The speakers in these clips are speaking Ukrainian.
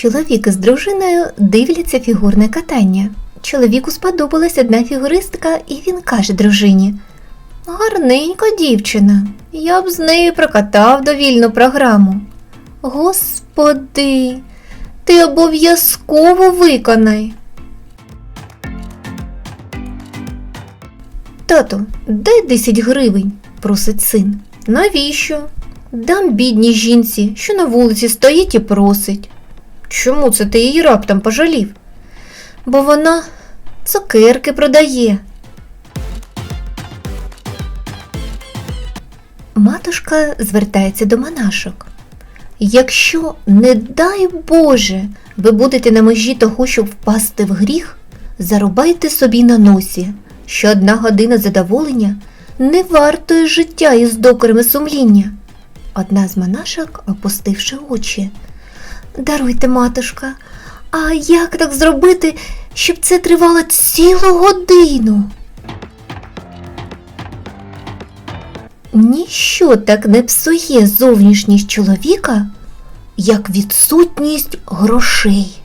Чоловік із дружиною дивляться фігурне катання. Чоловіку сподобалась одна фігуристка, і він каже дружині: Гарненька дівчина, я б з нею прокатав довільну програму. Господи, ти обов'язково виконай. Тату, дай 10 гривень, просить син. Навіщо? Дам бідній жінці, що на вулиці стоїть і просить. Чому це ти її раптом пожалів? Бо вона цукерки продає. Матушка звертається до монашок. Якщо, не дай Боже, ви будете на межі того, щоб впасти в гріх, зарубайте собі на носі, що одна година задоволення не вартує життя із докорами сумління. Одна з монашок, опустивши очі. Даруйте, матушка, а як так зробити, щоб це тривало цілу годину? Ніщо так не псує зовнішність чоловіка, як відсутність грошей.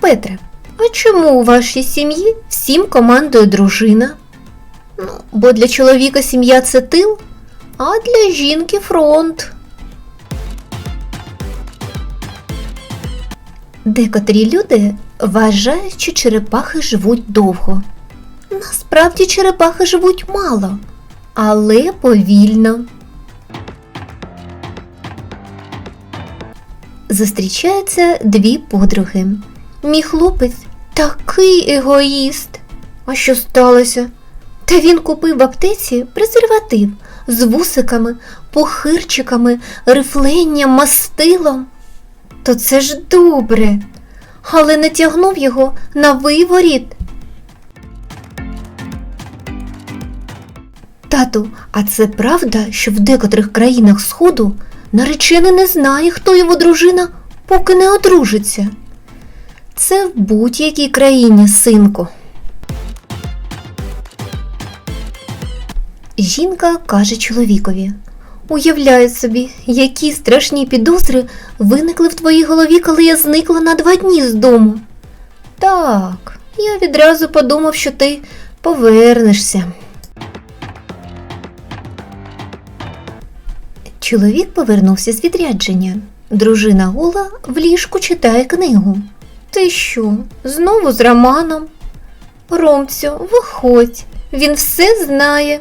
Петре, а чому у вашій сім'ї всім командує дружина? Ну, бо для чоловіка сім'я це тил, а для жінки фронт. Декотрі люди вважають, що черепахи живуть довго. Насправді черепахи живуть мало, але повільно. Зустрічаються дві подруги. Мій хлопець такий егоїст. А що сталося? Та він купив в аптеці презерватив з вусиками, похирчиками, рифленням, мастилом. То це ж добре, але натягнув його на виворіт. Тату, а це правда, що в декотрих країнах Сходу наречений не знає, хто його дружина, поки не одружиться. Це в будь-якій країні, синку. Жінка каже чоловікові: Уявляю собі, які страшні підозри виникли в твоїй голові, коли я зникла на два дні з дому. Так, я відразу подумав, що ти повернешся. Чоловік повернувся з відрядження. Дружина Гола в ліжку читає книгу. Ти що, знову з Романом? Ромцю, виходь, він все знає.